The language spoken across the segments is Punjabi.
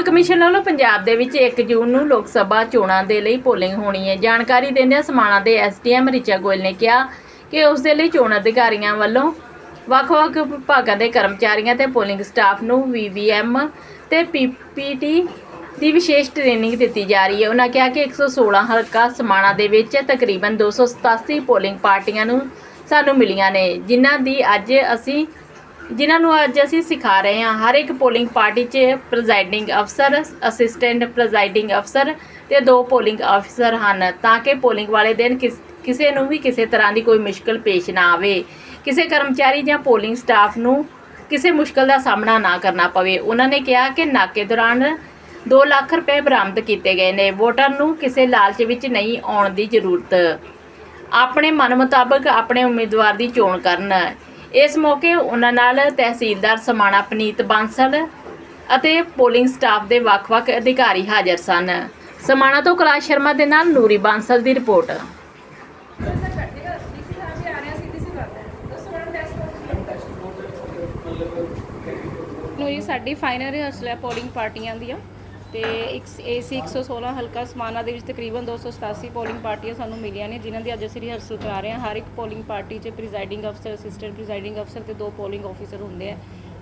ਚੋਣ ਕਮਿਸ਼ਨ ਵੱਲੋਂ ਪੰਜਾਬ ਦੇ ਵਿੱਚ 1 ਜੂਨ ਨੂੰ ਲੋਕ ਸਭਾ ਚੋਣਾਂ ਦੇ ਲਈ ਪੋਲਿੰਗ ਹੋਣੀ ਹੈ। ਜਾਣਕਾਰੀ ਦਿੰਦਿਆਂ ਸਮਾਣਾ ਦੇ ਐਸਡੀਐਮ ਰਿਚਾ ਗੋਇਲ ਨੇ ਕਿਹਾ ਕਿ ਉਸ ਦੇ ਲਈ ਚੋਣ ਅਧਿਕਾਰੀਆਂ ਵੱਲੋਂ ਵੱਖ-ਵੱਖ ਵਿਭਾਗਾਂ ਦੇ ਕਰਮਚਾਰੀਆਂ ਤੇ ਪੋਲਿੰਗ ਸਟਾਫ ਨੂੰ ਵੀਵੀਐਮ ਤੇ ਪੀਪੀਟੀ ਦੀ ਵਿਸ਼ੇਸ਼ ਟ੍ਰੇਨਿੰਗ ਦਿੱਤੀ ਜਾ ਰਹੀ ਹੈ। ਉਹਨਾਂ ਕਿਹਾ ਕਿ 116 ਹਲਕਾ ਸਮਾਣਾ ਦੇ ਵਿੱਚ ਤਕਰੀਬਨ 287 ਪੋਲਿੰਗ ਪਾਰਟੀਆਂ ਨੂੰ ਸਾਨੂੰ ਮਿਲੀਆਂ ਨੇ, ਜਿਨ੍ਹਾਂ ਦੀ ਅੱਜ ਅਸੀਂ ਜਿਨ੍ਹਾਂ ਨੂੰ ਅੱਜ ਅਸੀਂ ਸਿਖਾ ਰਹੇ ਹਾਂ, ਹਰ ਇੱਕ ਪੋਲਿੰਗ ਪਾਰਟੀ 'ਚ ਪ੍ਰੈਜ਼ਾਈਡਿੰਗ ਅਫਸਰ ਅਸਿਸਟੈਂਟ ਪ੍ਰੈਜ਼ਾਈਡਿੰਗ ਅਫਸਰ ਤੇ ਦੋ ਪੋਲਿੰਗ ਅਫਸਰ ਹਨ, ਤਾਂ ਕਿ ਪੋਲਿੰਗ ਵਾਲੇ ਦਿਨ ਕਿਸੇ ਨੂੰ ਵੀ ਕਿਸੇ ਤਰ੍ਹਾਂ ਦੀ ਕੋਈ ਮੁਸ਼ਕਲ ਪੇਸ਼ ਨਾ ਆਵੇ। ਕਿਸੇ ਕਰਮਚਾਰੀ ਜਾਂ ਪੋਲਿੰਗ ਸਟਾਫ ਨੂੰ ਕਿਸੇ ਮੁਸ਼ਕਲ ਦਾ ਸਾਹਮਣਾ ਨਾ ਕਰਨਾ ਪਵੇ। ਉਹਨਾਂ ਨੇ ਕਿਹਾ ਕਿ ਨਾਕੇ ਦੌਰਾਨ 2 ਲੱਖ ਰੁਪਏ ਬਰਾਮਦ ਕੀਤੇ ਗਏ ਨੇ। ਵੋਟਰ ਨੂੰ ਕਿਸੇ ਲਾਲਚ ਵਿੱਚ ਨਹੀਂ ਆਉਣ ਦੀ ਜ਼ਰੂਰਤ। ਆਪਣੇ ਮਨ ਮੁਤਾਬਕ ਆਪਣੇ ਉਮੀਦਵਾਰ ਦੀ ਚੋਣ ਕਰਨ। ਇਸ ਮੌਕੇ ਉਹਨਾਂ ਨਾਲ ਤਹਿਸੀਲਦਾਰ ਸਮਾਣਾ ਪਨੀਤ ਬਾਂਸਲ ਅਤੇ ਪੋਲਿੰਗ ਸਟਾਫ ਦੇ ਵੱਖ-ਵੱਖ ਅਧਿਕਾਰੀ ਹਾਜ਼ਰ ਸਨ। ਸਮਾਣਾ ਤੋਂ ਕੈਲਾਸ਼ ਸ਼ਰਮਾ ਦੇ ਨਾਲ ਨੂਰੀ ਬਾਂਸਲ ਦੀ ਰਿਪੋਰਟ। ਨੂੰ ਜੀ, ਸਾਡੀ ਫਾਈਨਲ ਰਿਹਰਸਲ ਹੈ ਪੋਲਿੰਗ ਪਾਰਟੀਆਂ ਦੀਆਂ। ਤੇ ਇੱਕ ਏਸੀ 116 ਹਲਕਾ ਸਮਾਨਾ ਦੇ ਵਿੱਚ ਤਕਰੀਬਨ 287 ਪੋਲਿੰਗ ਪਾਰਟੀਆਂ ਸਾਨੂੰ ਮਿਲੀਆਂ ਨੇ, ਜਿਨ੍ਹਾਂ ਦੀ ਅੱਜ ਅਸੀਂ ਰਿਹਰਸਲ ਕਰਾ ਰਹੇ ਹਾਂ। ਹਰ ਇੱਕ ਪੋਲਿੰਗ ਪਾਰਟੀ 'ਚ ਪ੍ਰੀਜ਼ਾਈਡਿੰਗ ਅਫਸਰ ਅਸਿਸਟੈਂਟ ਪ੍ਰੀਜ਼ਾਈਡਿੰਗ ਅਫਸਰ ਤੇ ਦੋ ਪੋਲਿੰਗ ਆਫੀਸਰ ਹੁੰਦੇ ਆ,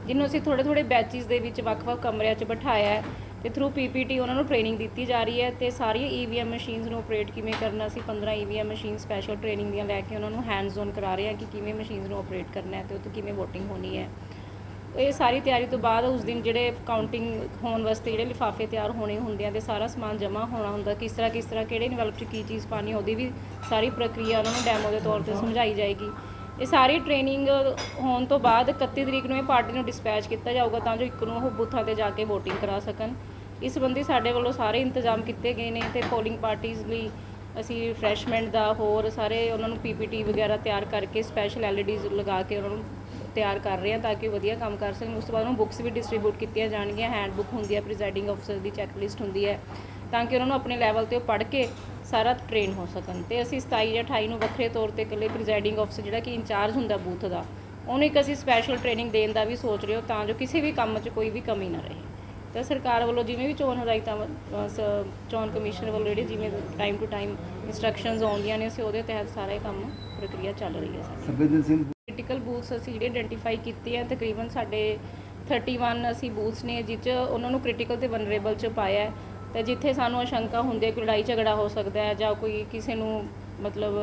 ਜਿਹਨੂੰ ਅਸੀਂ ਥੋੜੇ ਥੋੜੇ ਬੈਚਿਸ ਦੇ ਵਿੱਚ ਵੱਖ-ਵੱਖ ਕਮਰਿਆਂ 'ਚ ਬਿਠਾਇਆ ਹੈ ਤੇ ਥਰੂ ਪੀਪੀਟੀ ਉਹਨਾਂ ਨੂੰ ਟ੍ਰੇਨਿੰਗ ਦਿੱਤੀ ਜਾ ਰਹੀ ਹੈ ਤੇ ਸਾਰੀਆਂ ਈਵੀਐਮ ਮਸ਼ੀਨਸ ਨੂੰ ਆਪਰੇਟ ਕਿਵੇਂ ਕਰਨਾ, ਅਸੀਂ 15 ਈਵੀਐਮ ਮਸ਼ੀਨ ਸਪੈਸ਼ਲ ਟ੍ਰੇਨਿੰਗ ਦੀਆਂ ਲੈ ਕੇ ਉਹਨਾਂ ਨੂੰ ਹੈਂਡਸ ਔਨ ਕਰਾ ਰਹੇ ਹਾਂ ਕਿ ਕਿਵੇਂ ਮਸ਼ੀਨਸ ਨੂੰ ਆਪਰੇਟ ਕਰਨਾ ਹੈ ਤੇ ਉਹ 'ਤੇ ਕਿਵੇਂ VOTING ਹੋਣੀ ਹੈ। ਇਹ ਸਾਰੀ ਤਿਆਰੀ ਤੋਂ ਬਾਅਦ ਉਸ ਦਿਨ ਜਿਹੜੇ ਕਾਊਂਟਿੰਗ ਹੋਣ ਵਾਸਤੇ ਜਿਹੜੇ ਲਿਫਾਫੇ ਤਿਆਰ ਹੋਣੇ ਹੁੰਦੇ ਆ ਤੇ ਸਾਰਾ ਸਮਾਨ ਜਮ੍ਹਾਂ ਹੋਣਾ ਹੁੰਦਾ, ਕਿਸ ਤਰ੍ਹਾਂ ਕਿਸ ਤਰ੍ਹਾਂ, ਕਿਹੜੇ ਨਿਵੈਲਪ 'ਚ ਕੀ ਚੀਜ਼ ਪਾਣੀ ਉਹਦੀ ਵੀ ਸਾਰੀ ਪ੍ਰਕਿਰਿਆ ਉਹਨਾਂ ਨੂੰ ਡੈਮੋ ਦੇ ਤੌਰ ਤੇ ਸਮਝਾਈ ਜਾਏਗੀ। ਇਹ ਸਾਰੀ ਟ੍ਰੇਨਿੰਗ ਹੋਣ ਤੋਂ ਬਾਅਦ 31 ਤਰੀਕ ਨੂੰ ਇਹ ਪਾਰਟੀ ਨੂੰ ਡਿਸਪੈਚ ਕੀਤਾ ਜਾਊਗਾ ਤਾਂ ਜੋ ਇੱਕ ਨੂੰ ਉਹ ਬੂਥਾਂ ਤੇ ਜਾ ਕੇ VOTING ਕਰਾ ਸਕਣ। ਇਸ ਸੰਬੰਧੀ ਸਾਡੇ ਵੱਲੋਂ ਸਾਰੇ ਇੰਤਜ਼ਾਮ ਕੀਤੇ ਗਏ ਨੇ ਤੇ ਪੋਲਿੰਗ ਪਾਰਟੀਆਂ ਲਈ ਅਸੀਂ ਰਿਫਰੈਸ਼ਮੈਂਟ ਦਾ ਹੋਰ ਸਾਰੇ ਉਹਨਾਂ ਨੂੰ ਪੀਪੀਟੀ ਵਗੈਰਾ ਤਿਆਰ ਕਰਕੇ ਸਪੈਸ਼ਲ ਐਲਈਡੀਜ਼ ਲਗਾ ਕੇ ਉਹਨਾਂ ਨੂੰ ਤਿਆਰ ਕਰ ਰਹੇ ਹਾਂ ਤਾਂ ਕਿ ਵਧੀਆ ਕੰਮ ਕਰ ਸਕਣ। ਉਸ ਤੋਂ ਬਾਅਦ ਉਹਨੂੰ ਬੁੱਕਸ ਵੀ ਡਿਸਟ੍ਰੀਬਿਊਟ ਕੀਤੀਆਂ ਜਾਣਗੀਆਂ ਹੈਂਡ ਬੁੱਕ ਹੁੰਦੀ ਹੈ ਪ੍ਰੀਜ਼ਾਈਡਿੰਗ ਅਫਸਰ ਦੀ ਚੈੱਕ ਲਿਸਟ ਹੁੰਦੀ ਹੈ, ਤਾਂ ਕਿ ਉਹਨਾਂ ਨੂੰ ਆਪਣੇ ਲੈਵਲ ਤੇ ਉਹ ਪੜ੍ਹ ਕੇ ਸਾਰਾ ਟ੍ਰੇਨ ਹੋ ਸਕਣ। ਤੇ ਅਸੀਂ 27 ਜਾਂ 28 ਨੂੰ ਵੱਖਰੇ ਤੌਰ ਤੇ ਇਕੱਲੇ ਪ੍ਰੀਜ਼ਾਈਡਿੰਗ ਅਫਸਰ ਜਿਹੜਾ ਕਿ ਇੰਚਾਰਜ ਹੁੰਦਾ ਬੂਥ ਦਾ, ਉਹਨੂੰ ਇੱਕ ਅਸੀਂ ਸਪੈਸ਼ਲ ਟ੍ਰੇਨਿੰਗ ਦੇਣ ਦਾ ਵੀ ਸੋਚ ਰਹੇ ਹਾਂ ਤਾਂ ਜੋ ਕਿਸੇ ਵੀ ਕੰਮ 'ਚ ਕੋਈ ਵੀ ਕਮੀ ਨਾ ਰਹੇ। ਤਾਂ ਸਰਕਾਰ ਵੱਲੋਂ ਜਿਵੇਂ ਵੀ ਚੋਣ ਹਦਾਇਤਾਂ ਵ- ਚੋਣ ਕਮਿਸ਼ਨ ਵੱਲੋਂ ਜਿਹੜੇ ਜਿਵੇਂ ਟਾਈਮ ਟੂ ਟਾਈਮ ਇਨਸਟਰਕਸ਼ਨਸ ਆਉਂਦੀਆਂ ਨੇ, ਅਸੀਂ ਉਹਦੇ ਤਹਿਤ ਸਾਰਾ ਇਹ ਕੰਮ ਪ੍ਰਕਿਰਿਆ ਚੱਲ ਰਹੀ ਹੈ ਸਾਡੀ। ਸੰਵੇਦਨਸ਼ੀਲ ਕ੍ਰਿਟੀਕਲ ਬੂਥਸ ਅਸੀਂ ਜਿਹੜੇ ਆਇਡੈਂਟੀਫਾਈ ਕੀਤੇ ਆ, ਤਕਰੀਬਨ ਸਾਡੇ 31 ਅਸੀਂ ਬੂਥਸ ਨੇ ਜਿਹ 'ਚ ਉਹਨਾਂ ਨੂੰ ਕ੍ਰਿਟੀਕਲ ਤੇ ਵਨਰੇਬਲ ਚ ਪਾਇਆ ਹੈ। ਤੇ ਜਿੱਥੇ ਸਾਨੂੰ ਆਸ਼ੰਕਾ ਹੁੰਦੀ ਹੈ ਕਿ ਲੜਾਈ ਝਗੜਾ ਹੋ ਸਕਦਾ ਹੈ ਜਾਂ ਕੋਈ ਕਿਸੇ ਨੂੰ ਮਤਲਬ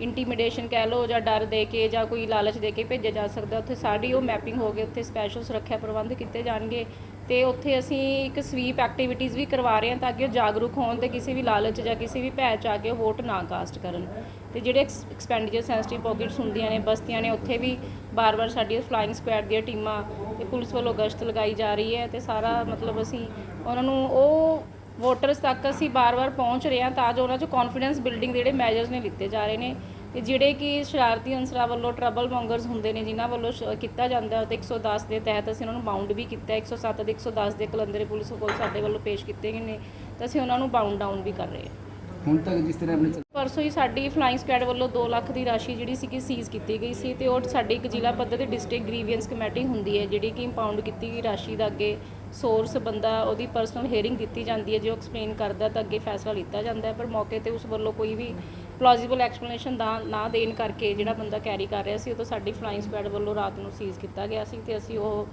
ਇੰਟੀਮੀਡੇਸ਼ਨ ਕਹਿ ਲਓ ਜਾਂ ਡਰ ਦੇ ਕੇ ਜਾਂ ਕੋਈ ਲਾਲਚ ਦੇ ਕੇ ਭੇਜਿਆ ਜਾ ਸਕਦਾ, ਉੱਥੇ ਸਾਡੀ ਉਹ ਮੈਪਿੰਗ ਹੋ ਗਈ, ਉੱਥੇ ਸਪੈਸ਼ਲ ਸੁਰੱਖਿਆ ਪ੍ਰਬੰਧ ਕੀਤੇ ਜਾਣਗੇ। ਤੇ ਉੱਥੇ ਅਸੀਂ ਇੱਕ ਸਵੀਪ ਐਕਟੀਵਿਟੀਜ਼ ਵੀ ਕਰਵਾ ਰਹੇ ਹਾਂ ਤਾਂ ਕਿ ਉਹ ਜਾਗਰੂਕ ਹੋਣ ਤੇ ਕਿਸੇ ਵੀ ਲਾਲਚ ਜਾਂ ਕਿਸੇ ਵੀ ਭੈ ਚ ਆ ਕੇ ਉਹ ਵੋਟ ਨਾ ਕਾਸਟ ਕਰਨ। ਤੇ ਜਿਹੜੇ ਐਕਸਪੈਂਡੀਚਰ ਸੈਂਸਿਟਿਵ ਪਾਕਟਸ ਹੁੰਦੀਆਂ ਨੇ, ਬਸਤੀਆਂ ਨੇ, ਉੱਥੇ ਵੀ ਬਾਰ-ਬਾਰ ਸਾਡੀ ਫਲਾਈਂਗ ਸਕੁਐਡ ਦੀਆਂ ਟੀਮਾਂ ਤੇ ਪੁਲਿਸ ਵੱਲੋਂ ਗਸ਼ਤ ਲਗਾਈ ਜਾ ਰਹੀ ਹੈ ਤੇ ਸਾਰਾ ਮਤਲਬ ਅਸੀਂ ਉਹਨਾਂ ਨੂੰ ਉਹ ਵੋਟਰਸ ਤੱਕ ਅਸੀਂ ਬਾਰ-ਬਾਰ ਪਹੁੰਚ ਰਹੇ ਹਾਂ ਤਾਂ ਜੋ ਉਹਨਾਂ 'ਚ ਕੌਨਫੀਡੈਂਸ ਬਿਲਡਿੰਗ ਦੇ ਜਿਹੜੇ ਮੈਜਰਸ ਨੇ ਲਿੱਤੇ ਜਾ ਰਹੇ ਨੇ। ਤੇ ਜਿਹੜੇ ਕਿ ਸ਼ਰਾਰਤੀ ਅੰਸਰਾਂ ਵੱਲੋਂ ਟਰਬਲ ਮੌਂਗਰਸ ਹੁੰਦੇ ਨੇ, ਜਿਨ੍ਹਾਂ ਵੱਲੋਂ ਸ਼- ਕੀਤਾ ਜਾਂਦਾ ਹੈ ਤੇ 110 ਦੇ ਤਹਿਤ ਅਸੀਂ ਉਹਨਾਂ ਨੂੰ ਬਾਉਂਡ ਵੀ ਕੀਤਾ ਹੈ। 107 ਤੇ 110 ਦੇ ਕਲੰਦਰੇ ਪੁਲਿਸ ਕੋਲ ਸਾਡੇ ਵੱਲੋਂ ਪੇਸ਼ ਕੀਤੇ ਗਏ ਨੇ, ਤਾਂ ਅਸੀਂ ਉਹਨਾਂ ਨੂੰ ਬਾਉਂਡ ਡਾਊਨ ਵੀ ਕਰ ਰਹੇ ਹਾਂ ਹੁਣ ਤੱਕ ਜਿਸ ਤਰ੍ਹਾਂ ਆਪਣੇ ਪਰਸੋਂ ਹੀ ਸਾਡੀ ਫਲਾਈਂਗ ਸਕੁਐਡ ਵੱਲੋਂ 2 ਲੱਖ ਦੀ ਰਾਸ਼ੀ ਜਿਹੜੀ ਸੀਗੀ ਸੀਜ਼ ਕੀਤੀ ਗਈ ਸੀ ਤੇ ਉਹ ਸਾਡੀ ਇੱਕ ਜ਼ਿਲ੍ਹਾ ਪੱਧਰ ਤੇ ਡਿਸਟ੍ਰਿਕਟ ਗ੍ਰੀਵੈਂਸ ਕਮੇਟੀ ਹੁੰਦੀ ਹੈ, ਜਿਹੜੀ ਕਿ ਇੰਪਾਊਂਡ ਕੀਤੀ ਗਈ ਰਾਸ਼ੀ ਦਾ ਅੱਗੇ ਸੋਰਸ ਬੰਦਾ ਉਹਦੀ ਪਰਸਨਲ ਹੇਅਰਿੰਗ ਦਿੱਤੀ ਜਾਂਦੀ ਹੈ, ਜੋ ਐਕਸਪਲੇਨ ਕਰਦਾ ਤਾਂ ਅੱਗੇ ਫੈਸਲਾ ਲਿੱਤਾ ਜਾਂਦਾ ਹੈ, ਪਰ ਮੌਕੇ ਤੇ ਉਸ ਵੱਲੋਂ ਕੋਈ ਵੀ ਪਲੌਜ਼ੀਬਲ ਐਕਸਪਲੇਨੇਸ਼ਨ ਦਾ ਨਾ ਦੇਣ ਕਰਕੇ ਜਿਹੜਾ ਬੰਦਾ ਕੈਰੀ ਕਰ ਰਿਹਾ ਸੀ, ਉਹ ਤਾਂ ਸਾਡੀ ਫਲਾਈਂਗ ਸਕੁਐਡ ਵੱਲੋਂ ਰਾਤ ਨੂੰ ਸੀਜ਼ ਕੀਤਾ ਗਿਆ ਸੀ ਤੇ ਅਸੀਂ ਉਹ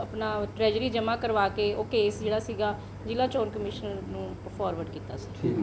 ਆਪਣਾ ਟ੍ਰੈਜਰੀ ਜਮ੍ਹਾਂ ਕਰਵਾ ਕੇ ਉਹ ਕੇਸ ਜਿਹੜਾ ਸੀਗਾ ਜ਼ਿਲ੍ਹਾ ਚੋਣ ਕਮਿਸ਼ਨਰ ਨੂੰ ਫਾਰਵਰਡ ਕੀਤਾ ਸੀ।